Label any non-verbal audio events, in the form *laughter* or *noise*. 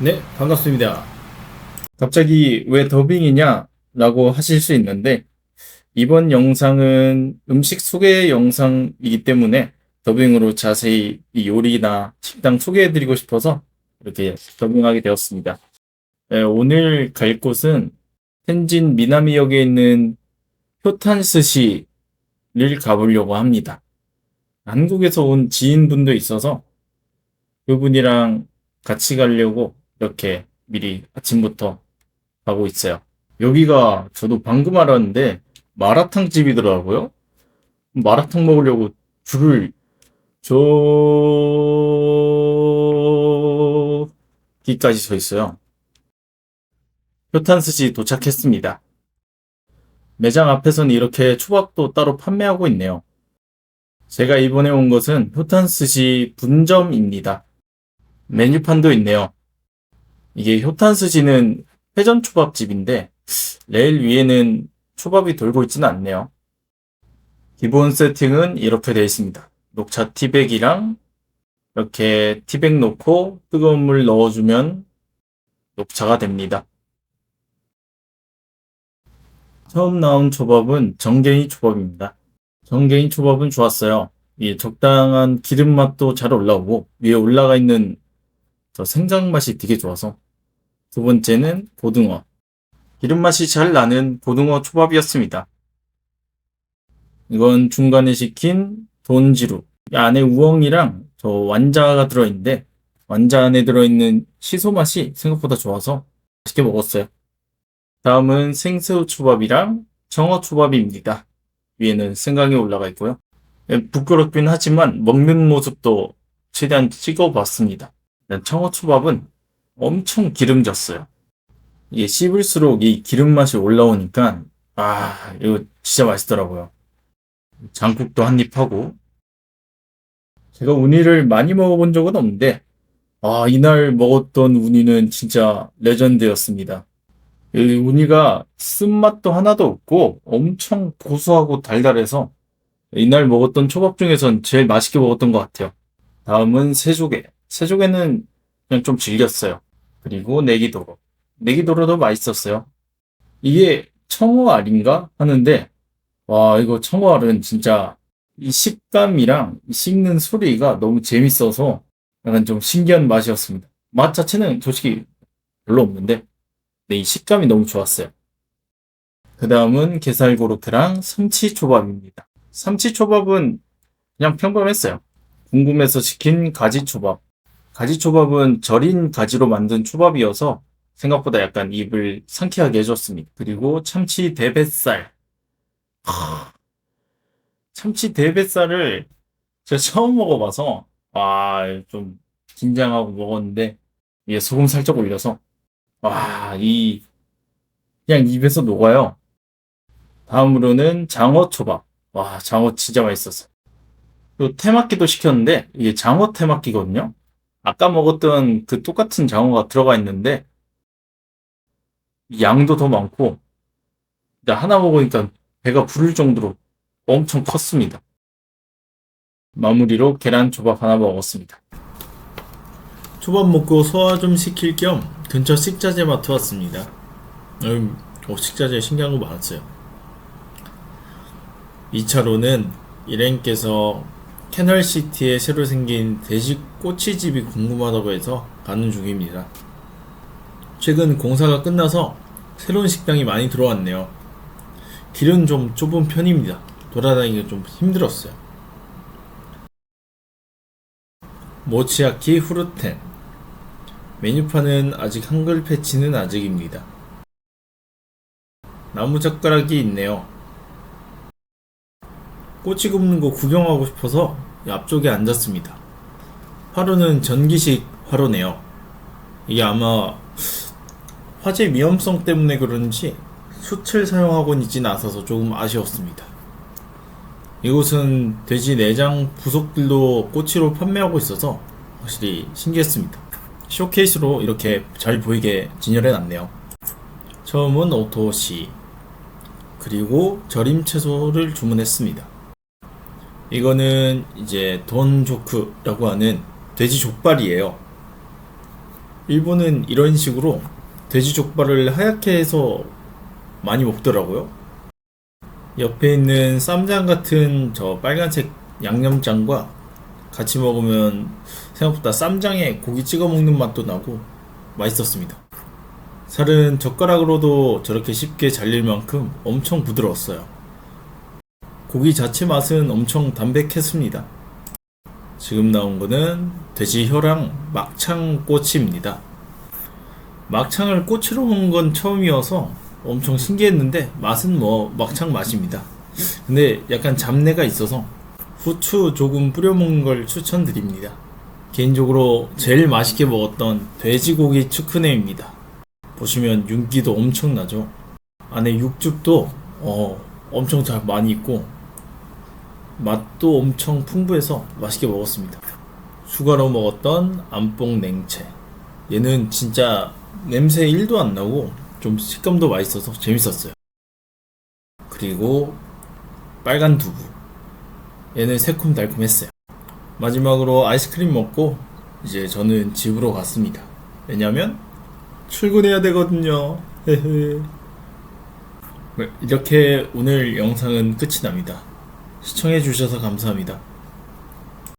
네, 반갑습니다. 갑자기 왜 더빙이냐? 라고 하실 수 있는데, 이번 영상은 음식 소개 영상이기 때문에 더빙으로 자세히 이 요리나 식당 소개해드리고 싶어서 이렇게 더빙하게 되었습니다. 네, 오늘 갈 곳은 텐진 미나미역에 있는 효탄스시를 가보려고 합니다. 한국에서 온 지인분도 있어서 그분이랑 같이 가려고 이렇게 미리 아침부터 가고 있어요. 여기가 저도 방금 알았는데 마라탕 집이더라고요. 마라탕 먹으려고 줄을 저기까지 서 있어요. 효탄스시 도착했습니다. 매장 앞에서는 이렇게 초밥도 따로 판매하고 있네요. 제가 이번에 온 것은 효탄스시 분점입니다. 메뉴판도 있네요. 이게 효탄스시는 회전 초밥집인데 레일 위에는 초밥이 돌고 있지는 않네요. 기본 세팅은 이렇게 되어 있습니다. 녹차 티백이랑 이렇게 티백 넣고 뜨거운 물 넣어주면 녹차가 됩니다. 처음 나온 초밥은 정갱이 초밥입니다. 정갱이 초밥은 좋았어요. 이 적당한 기름 맛도 잘 올라오고 위에 올라가 있는 저 생강 맛이 되게 좋아서 두 번째는 고등어. 기름 맛이 잘 나는 고등어 초밥이었습니다. 이건 중간에 시킨 돈지루. 이 안에 우엉이랑 저 완자가 들어있는데 완자 안에 들어있는 시소 맛이 생각보다 좋아서 맛있게 먹었어요. 다음은 생새우 초밥이랑 청어 초밥입니다. 위에는 생강이 올라가 있고요. 예, 부끄럽긴 하지만 먹는 모습도 최대한 찍어봤습니다. 청어 초밥은 엄청 기름졌어요. 이게 씹을수록 이 기름 맛이 올라오니까 아 이거 진짜 맛있더라고요. 장국도 한 입 하고 제가 우니를 많이 먹어본 적은 없는데 아 이날 먹었던 우니는 진짜 레전드였습니다. 이 우니가 쓴맛도 하나도 없고 엄청 고소하고 달달해서 이날 먹었던 초밥 중에선 제일 맛있게 먹었던 것 같아요. 다음은 새조개. 새조개는 그냥 좀 질겼어요. 그리고 내기도로. 내기도로도 맛있었어요. 이게 청어알인가 하는데 와 이거 청어알은 진짜 이 식감이랑 이 씹는 소리가 너무 재밌어서 약간 좀 신기한 맛이었습니다. 맛 자체는 솔직히 별로 없는데 네, 이 식감이 너무 좋았어요. 그 다음은 게살고로케랑 삼치초밥입니다. 삼치초밥은 그냥 평범했어요. 궁금해서 시킨 가지초밥. 가지초밥은 절인 가지로 만든 초밥이어서 생각보다 약간 입을 상쾌하게 해줬습니다. 그리고 참치 대뱃살. 하, 참치 대뱃살을 제가 처음 먹어봐서 아, 좀 긴장하고 먹었는데 위에 소금 살짝 올려서 와, 이 그냥 입에서 녹아요. 다음으로는 장어 초밥. 와, 장어 진짜 맛있었어. 요 테마키도 시켰는데 이게 장어 테마키거든요. 아까 먹었던 그 똑같은 장어가 들어가 있는데 양도 더 많고 근데 하나 먹으니까 배가 부를 정도로 엄청 컸습니다. 마무리로 계란 초밥 하나 먹었습니다. 초밥 먹고 소화 좀 시킬 겸 근처 식자재 마트 왔습니다. 음, 어, 식자재 신기한 거 많았어요. 2차로는 일행께서 캐널시티에 새로 생긴 돼지 꼬치집이 궁금하다고 해서 가는 중입니다. 최근 공사가 끝나서 새로운 식당이 많이 들어왔네요. 길은 좀 좁은 편입니다. 돌아다니기가 좀 힘들었어요. 모치야키 후르텐 메뉴판은 아직 한글 패치는 아직입니다. 나무젓가락이 있네요. 꼬치 굽는 거 구경하고 싶어서 앞쪽에 앉았습니다. 화로는 전기식 화로네요. 이게 아마 화재 위험성 때문에 그런지 숯을 사용하고는 있진 않아서 조금 아쉬웠습니다. 이곳은 돼지 내장 부속들도 꼬치로 판매하고 있어서 확실히 신기했습니다. 쇼케이스로 이렇게 잘 보이게 진열해 놨네요. 처음은 오토시 그리고 절임 채소를 주문했습니다. 이거는 이제 돈조크라고 하는 돼지 족발이에요. 일본은 이런 식으로 돼지 족발을 하얗게 해서 많이 먹더라고요. 옆에 있는 쌈장 같은 저 빨간색 양념장과 같이 먹으면 생각보다 쌈장에 고기 찍어 먹는 맛도 나고 맛있었습니다. 살은 젓가락으로도 저렇게 쉽게 잘릴 만큼 엄청 부드러웠어요. 고기 자체 맛은 엄청 담백했습니다. 지금 나온 거는 돼지 혀랑 막창 꼬치입니다. 막창을 꼬치로 먹은 건 처음이어서 엄청 신기했는데 맛은 뭐 막창 맛입니다. 근데 약간 잡내가 있어서 후추 조금 뿌려 먹는 걸 추천드립니다. 개인적으로 제일 맛있게 먹었던 돼지고기 추크네입니다. 보시면 윤기도 엄청나죠. 안에 육즙도 어, 엄청 잘 많이 있고 맛도 엄청 풍부해서 맛있게 먹었습니다. 추가로 먹었던 안뽕 냉채. 얘는 진짜 냄새 1도 안 나고 좀 식감도 맛있어서 재밌었어요. 그리고 빨간 두부. 얘는 새콤달콤했어요. 마지막으로 아이스크림 먹고 이제 저는 집으로 갔습니다. 왜냐면 출근해야 되거든요. *laughs* 네, 이렇게 오늘 영상은 끝이 납니다. 시청해주셔서 감사합니다.